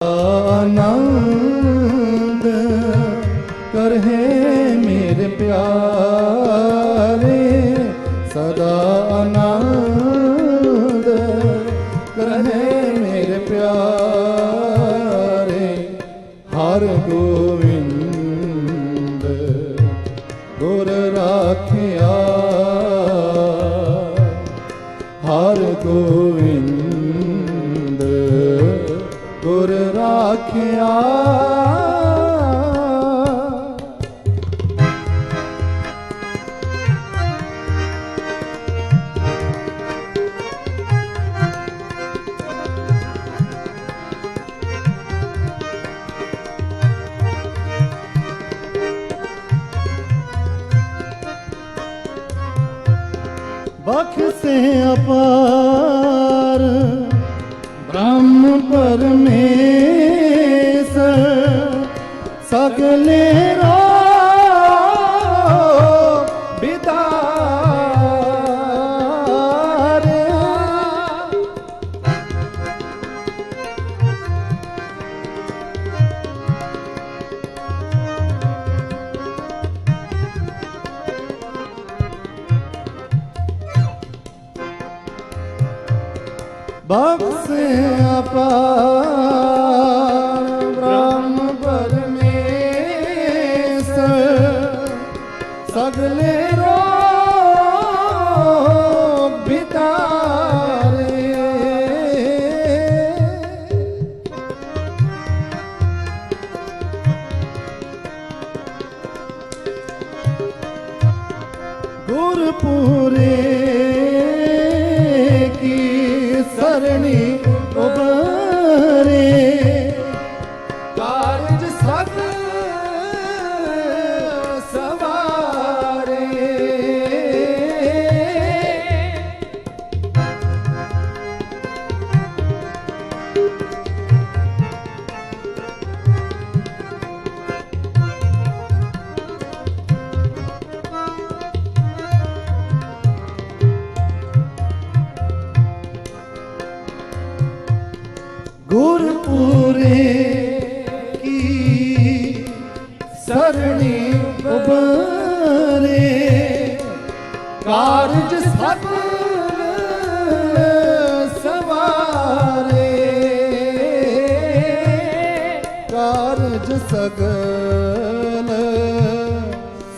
ਆਨੰਦ ਕਰਹਿ ਮੇਰੇ ਪਿਆਰ ਬਖਸ਼ੇ ਅਪਾਰ ਬ੍ਰਹਮ ਪਰਮੇਸ਼ ਸਗਲੇ ਰੋਗ ਬਿਤਾਰੇ ਗੁਰਪੂਰੇ ਕੀ ਗੁਰਪੂਰੇ ਕੀ ਸਰਣੀ ਉਬਰੇ। ਕਾਰਜ ਸਭ ਸਵਾਰੇ। ਕਾਰਜ ਸਗਲ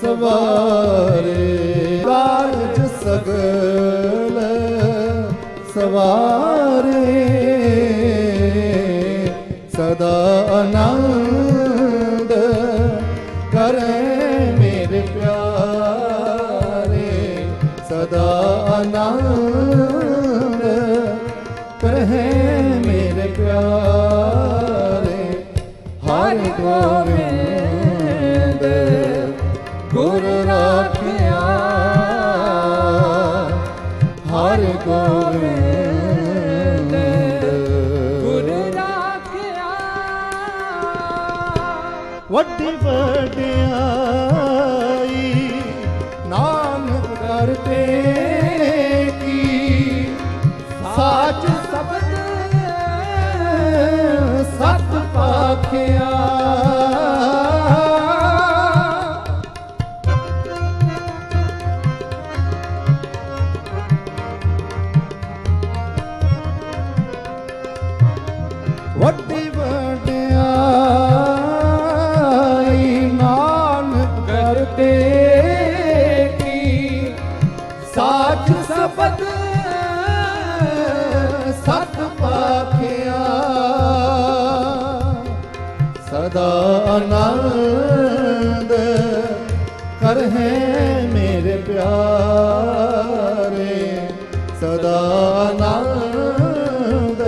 ਸਵਾਰੇ। ਕਾਰਜ ਸਗਲ ਸਵਾਰੇ। ਆਨੰਦ ਕਰੇ ਮੇਰੇ ਪਿਆਰੇ, ਸਦਾ ਆਨੰਦ ਕਰੇ ਮੇਰੇ ਪਿਆਰੇ। ਹਰ ਗੋਬਿੰਦ ਗੁਰ ਰਾਖਿਆ, ਹਰ ਗੋਬਿੰਦ ਵੱਡੀ ਵਡਿਆਈ ਨਾਨਕ ਕਰਤੇ ਕੀ ਸਾਚ ਸਬਦ ਸਤ ਪਾਖਿਆ ਕਰਹਿ ਮੇਰੇ ਪਿਆਰੇ ਸਦਾ ਆਨੰਦ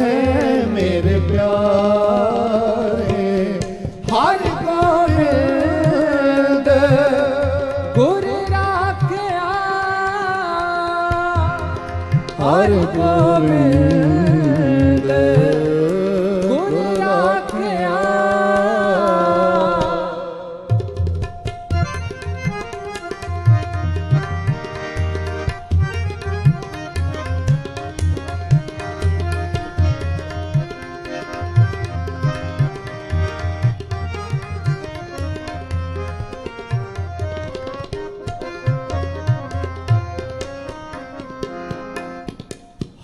ਹੈ ਮੇਰੇ ਪਿਆਰੇ ਹਰ ਗੋਬਿੰਦ ਗੁਰ ਰਾਖਿਆ ਹਰ ਗੋਬਿੰਦ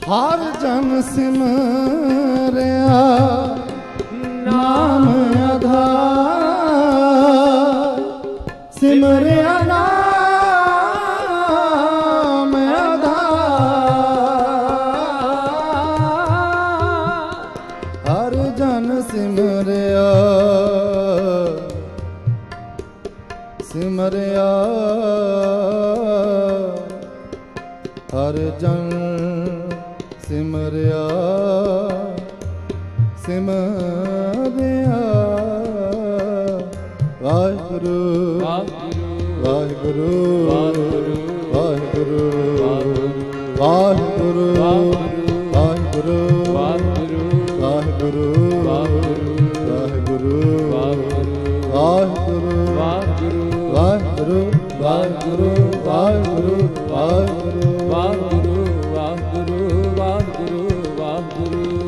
ਹਰ ਜਨ ਸਿਮਰਿਆ ਨਾਮ ਆਧਾਰ। ਸਿਮਰਿਆ ਨਾਮ ਆਧਾਰ। ਹਰ ਜਨ ਸਿਮਰਿਆ ਸਿਮਰਿਆ ਹਰ ਜਨ ਸਿਮਰਿਆ ਸਿਮਰਿਆ। ਵਾਹਿਗੁਰੂ ਵਾਹਿਗੁਰੂ। ਵਾਹਿਗੁਰੂ।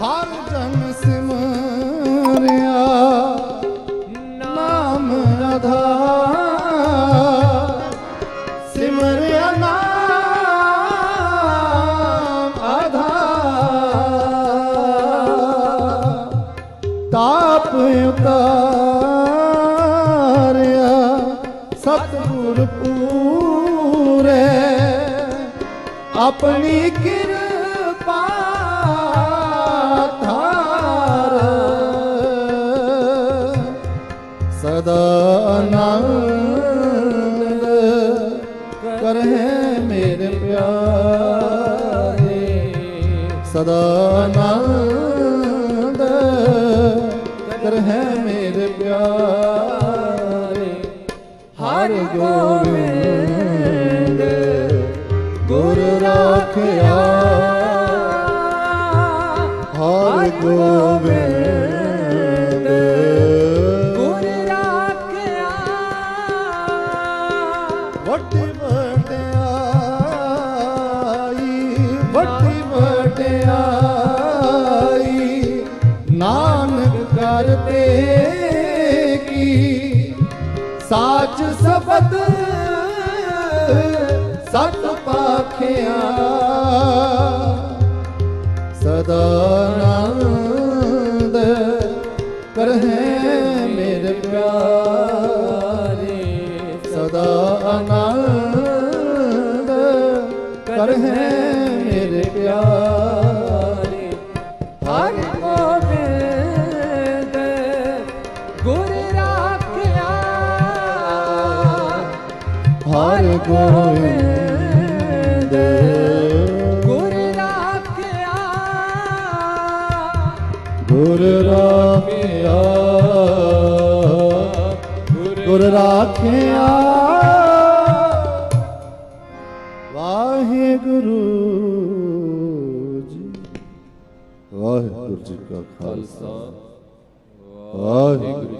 ਹਰ ਜਨ ਸਿਮਰਿਆ। ਨਾਮ ਆਧਾਰ ਸਿਮਰਿਆ ਨਾਮ ਆਧਾਰ ਤਾਪ ਉਤਾਰਿਆ ਸਤਿਗੁਰ ਪੂਰੇ। ਆਪਣੀ ਕਿਰਪਾ ਸਦਾ ਆਨੰਦ ਕਰਹਿ ਮੇਰੇ ਪਿਆਰੇ। ਹਰ ਗੋਬਿੰਦ ਗੁਰ ਰਾਖਿਆ। ਹਰ ਗੋਬਿੰਦ ਗੁਰ ਰਾਖਿਆ। ਵੱਡੀ ਸਾਚ ਸਬਦ ਸਤ ਪਾਖਿਆ ਹਰ ਗੁਰ ਰਾਖਿਆ ਗੁਰ ਰਾਖਿਆ ਗੁਰ ਰਾਖਿਆ ਵਾਹਿਗੁਰੂ ਜੀ। ਵਾਹਿਗੁਰੂ ਜੀ ਕਾ ਖਾਲਸਾ। ਵਾਹਿਗੁਰੂ